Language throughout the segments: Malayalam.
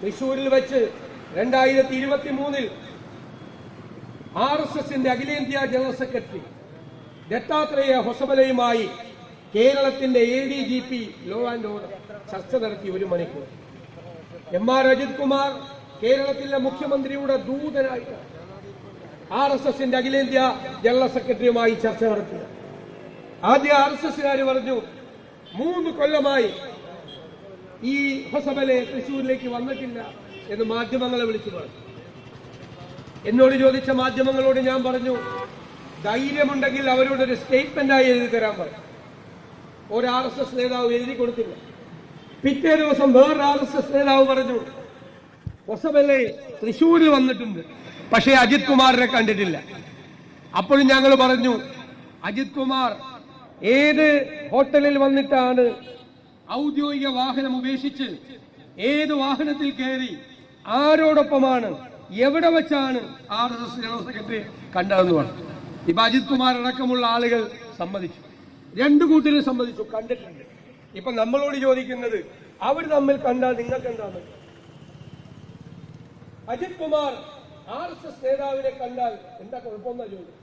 തൃശൂരിൽ വെച്ച് രണ്ടായിരത്തി ഇരുപത്തി മൂന്നിൽ ആർ എസ് എസിന്റെ അഖിലേന്ത്യാ ജനറൽ സെക്രട്ടറി ദത്താത്രേയ ഹൊസബലയുമായി കേരളത്തിന്റെ A D G P law and order ചർച്ച നടത്തി ഒരു മണിക്കൂർ. എം ആർ അജിത് കുമാർ കേരളത്തിലെ മുഖ്യമന്ത്രിയുടെ ദൂതനായിട്ട് ആർ എസ് എസിന്റെ അഖിലേന്ത്യാ ജനറൽ സെക്രട്ടറിയുമായി ചർച്ച നടത്തി. ആദ്യ ആർ എസ് എസുകാർ പറഞ്ഞു മൂന്ന് കൊല്ലമായി ഈ ഹൊസബലെ തൃശൂരിലേക്ക് വന്നിട്ടില്ല എന്ന് മാധ്യമങ്ങളെ വിളിച്ചു പറഞ്ഞു. എന്നോട് ചോദിച്ച മാധ്യമങ്ങളോട് ഞാൻ പറഞ്ഞു ധൈര്യമുണ്ടെങ്കിൽ അവരോടൊരു സ്റ്റേറ്റ്മെന്റായി എഴുതി തരാൻ പറഞ്ഞു ഒരു ആർ എസ് എസ് നേതാവ് എഴുതി കൊടുത്തില്ല. പിറ്റേ ദിവസം വേറൊരു ആർ എസ് എസ് നേതാവ് പറഞ്ഞു ഹൊസബലെ തൃശൂരിൽ വന്നിട്ടുണ്ട് പക്ഷേ അജിത് കുമാറിനെ കണ്ടിട്ടില്ല. അപ്പോഴും ഞങ്ങൾ പറഞ്ഞു അജിത് കുമാർ ഏത് ഹോട്ടലിൽ വന്നിട്ടാണ് ഔദ്യോഗിക വാഹനം ഉപേക്ഷിച്ച് ഏത് വാഹനത്തിൽ കയറി ആരോടൊപ്പമാണ് എവിടെ വെച്ചാണ് R S S general secretary കണ്ടതെന്ന് പറഞ്ഞു. ഇപ്പൊ അജിത് കുമാർ അടക്കമുള്ള ആളുകൾ സമ്മതിച്ചു. രണ്ടു കൂട്ടരും സമ്മതിച്ചു കണ്ടിട്ടുണ്ട്. ഇപ്പൊ നമ്മളോട് ചോദിക്കുന്നത് അവർ തമ്മിൽ കണ്ടാൽ നിങ്ങൾക്ക് എന്താണ് Ajith Kumar R S S നേതാവിനെ കണ്ടാൽ എന്താ കുഴപ്പമെന്നാ ചോദിച്ചു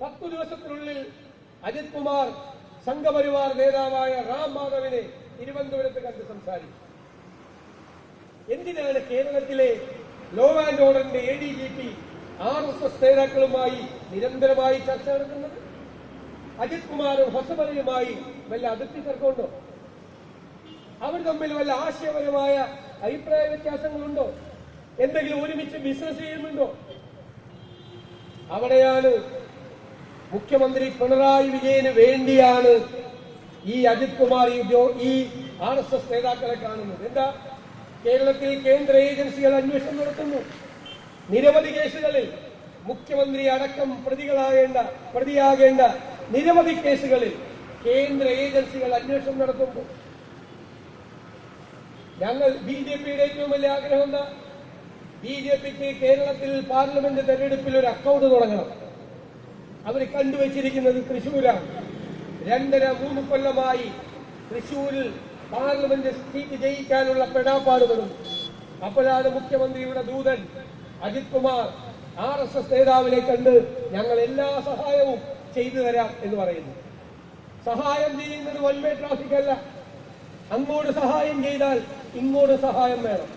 പത്തു ദിവസത്തിനുള്ളിൽ അജിത് കുമാർ സംഘപരിവാർ നേതാവായ റാം മാധവിനെ തിരുവനന്തപുരത്ത് കണ്ട് സംസാരിച്ചു. എന്തിനാണ് കേരളത്തിലെ ലോ ആൻഡ് ഓർഡറിന്റെ A D G P R S S നേതാക്കളുമായി നിരന്തരമായി ചർച്ച നടത്തുന്നത്? അജിത് കുമാറും ഹൊസബലയുമായി വല്ല അതിർത്തി തർക്കമുണ്ടോ? അവർ തമ്മിൽ വല്ല ആശയപരമായ അഭിപ്രായ വ്യത്യാസങ്ങളുണ്ടോ? എന്തെങ്കിലും ഒരുമിച്ച് ബിസിനസ് ചെയ്യുന്നുണ്ടോ? അവിടെയാണ് മുഖ്യമന്ത്രി പിണറായി വിജയന് വേണ്ടിയാണ് ഈ അജിത് കുമാർ ഈ ആർ എസ് എസ് നേതാക്കളെ കാണുന്നത്. എന്താ? കേരളത്തിൽ കേന്ദ്ര ഏജൻസികൾ അന്വേഷണം നടത്തുന്നു. നിരവധി കേസുകളിൽ മുഖ്യമന്ത്രി അടക്കം പ്രതികളാകേണ്ട പ്രതിയാകേണ്ട നിരവധി കേസുകളിൽ കേന്ദ്ര ഏജൻസികൾ അന്വേഷണം നടത്തുമ്പോൾ ഞങ്ങൾ ബി ജെ പിയുടെ ഏറ്റവും വലിയ ആഗ്രഹം എന്താ? ബി ജെ പിക്ക് കേരളത്തിൽ പാർലമെന്റ് തെരഞ്ഞെടുപ്പിൽ ഒരു അക്കൗണ്ട് തുടങ്ങണം. അവർ കണ്ടുവച്ചിരിക്കുന്നത് തൃശൂരാണ് രണ്ടര മൂന്ന് കൊല്ലമായി തൃശൂരിൽ പാർലമെന്റ് സീറ്റ് ജയിക്കാനുള്ള പെടാപ്പാട് പെടുന്നു അപ്പോഴാണ് മുഖ്യമന്ത്രിയുടെ ദൂതൻ Ajith Kumar R S S നേതാവിനെ കണ്ട് ഞങ്ങൾ എല്ലാ സഹായവും ചെയ്തു തരാം എന്ന് പറയുന്നു. സഹായം ചെയ്യുന്നത് വൺവേ ട്രാഫിക് അല്ല. അങ്ങോട്ട് സഹായം ചെയ്താൽ ഇങ്ങോട്ട് സഹായം വേണം.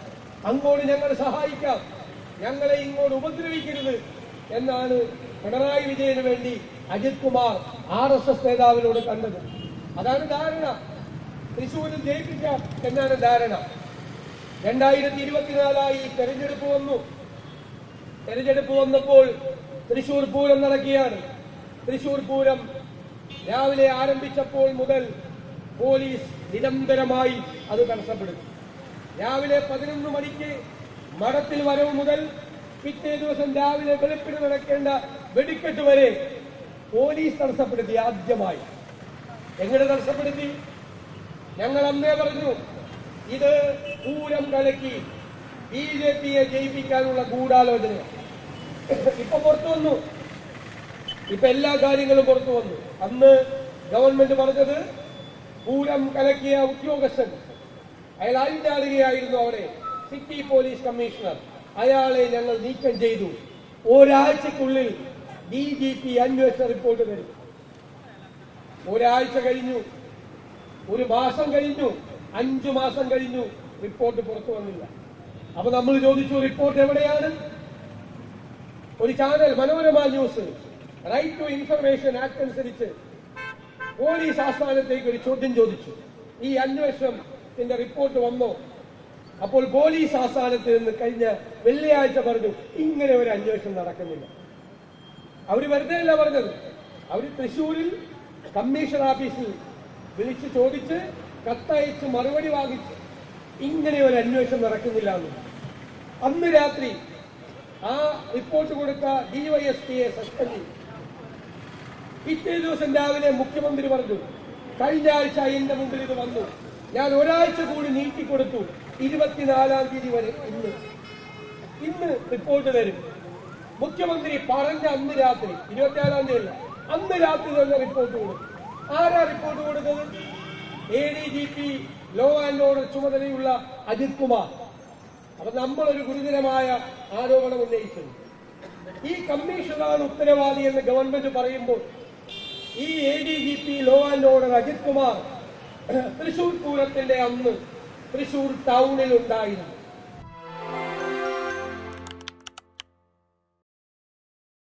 അങ്ങോട്ട് ഞങ്ങൾ സഹായിക്കാം. ഞങ്ങളെ ഇങ്ങോട്ട് ഉപദ്രവിക്കരുത്. എന്നാണ് പിണറായി വിജയന് വേണ്ടി Ajith Kumar R S S നേതാവിനോട് കണ്ടത്. അതാണ് ധാരണ. തൃശൂരിൽ ജയിപ്പിക്കാം എന്നാണ് ധാരണ. രണ്ടായിരത്തി ഇരുപത്തിനാലായി തെരഞ്ഞെടുപ്പ് വന്നു. തെരഞ്ഞെടുപ്പ് വന്നപ്പോൾ തൃശൂർ പൂരം നടക്കുകയാണ്. തൃശൂർ പൂരം രാവിലെ ആരംഭിച്ചപ്പോൾ മുതൽ പോലീസ് നിരന്തരമായി അത് തടസ്സപ്പെടുത്തി രാവിലെ പതിനൊന്ന് മണിക്ക് മഠത്തിൽ വരവ് മുതൽ പിറ്റേ ദിവസം രാവിലെ വെളുപ്പിന് നടക്കേണ്ട വെടിക്കെട്ട് വരെ പോലീസ് തടസ്സപ്പെടുത്തി ആദ്യമായി. എങ്ങനെ തടസ്സപ്പെടുത്തി? ഞങ്ങൾ അന്നേ പറഞ്ഞു ഇത് പൂരം കലക്കി ബി ജെ പിയെ ജയിപ്പിക്കാനുള്ള ഗൂഢാലോചന. ഇപ്പൊ പുറത്തു വന്നു. ഇപ്പൊ എല്ലാ കാര്യങ്ങളും പുറത്തു വന്നു. അന്ന് ഗവൺമെന്റ് പറഞ്ഞത് പൂരം കലക്കിയ ഉദ്യോഗസ്ഥൻ അയാൾ അഴിഞ്ഞാടുകയായിരുന്നു അവിടെ സിറ്റി പോലീസ് കമ്മീഷണർ. അയാളെ ഞങ്ങൾ നീക്കം ചെയ്തു. ഒരാഴ്ചക്കുള്ളിൽ ഡി ജി പി അന്വേഷണ റിപ്പോർട്ട് തരും. ഒരാഴ്ച കഴിഞ്ഞു. ഒരു മാസം കഴിഞ്ഞു. അഞ്ചു മാസം കഴിഞ്ഞു. റിപ്പോർട്ട് പുറത്തു വന്നില്ല. അപ്പൊ നമ്മൾ ചോദിച്ചു റിപ്പോർട്ട് എവിടെയാണ്? ഒരു channel Manorama news right to information act അനുസരിച്ച് പോലീസ് ആസ്ഥാനത്തേക്ക് ഒരു ചോദ്യം ചോദിച്ചു. ഈ അന്വേഷണത്തിന്റെ റിപ്പോർട്ട് വന്നോ? അപ്പോൾ പോലീസ് ആസ്ഥാനത്ത് നിന്ന് കഴിഞ്ഞ വെള്ളിയാഴ്ച പറഞ്ഞു ഇങ്ങനെ ഒരു അന്വേഷണം നടക്കുന്നില്ല. അവർ വെറുതെ അല്ല പറഞ്ഞത്. അവർ തൃശൂരിൽ കമ്മീഷൻ ഓഫീസിൽ വിളിച്ച് ചോദിച്ച് കത്തയച്ച് മറുപടി വാങ്ങിച്ച് ഇങ്ങനെ ഒരു അന്വേഷണം നടക്കുന്നില്ല എന്ന്. അന്ന് രാത്രി ആ റിപ്പോർട്ട് കൊടുത്ത ഡിവൈഎസ്പിയെ സസ്പെൻഡ്. ചെയ്തു പിറ്റേ ദിവസം രാവിലെ മുഖ്യമന്ത്രി പറഞ്ഞു കഴിഞ്ഞ ആഴ്ച എന്റെ മുമ്പിൽ ഇത് വന്നു. ഞാൻ ഒരാഴ്ച കൂടി നീട്ടിക്കൊടുത്തു ഇരുപത്തിനാലാം തീയതി വരെ ഇന്ന്. ഇന്ന് റിപ്പോർട്ട് തരും. മുഖ്യമന്ത്രി പറഞ്ഞ അന്ന് രാത്രി ഇരുപത്തിനാലാം തീയതി അന്ന് രാത്രി തന്നെ റിപ്പോർട്ട് കൊടുക്കും. ആരാ റിപ്പോർട്ട് കൊടുത്തത്? A D G P law and order ചുമതലയുള്ള അജിത് കുമാർ. അപ്പൊ നമ്മളൊരു ഗുരുതരമായ ആരോപണം ഉന്നയിച്ചത് ഈ കമ്മീഷനാണ് ഉത്തരവാദി എന്ന് ഗവൺമെന്റ് പറയുമ്പോൾ ഈ A D G P law and order Ajith Kumar Thrissur പൂരത്തിന്റെ അന്ന് തൃശൂർ ടൗണിൽ ഉണ്ടായിരുന്നു.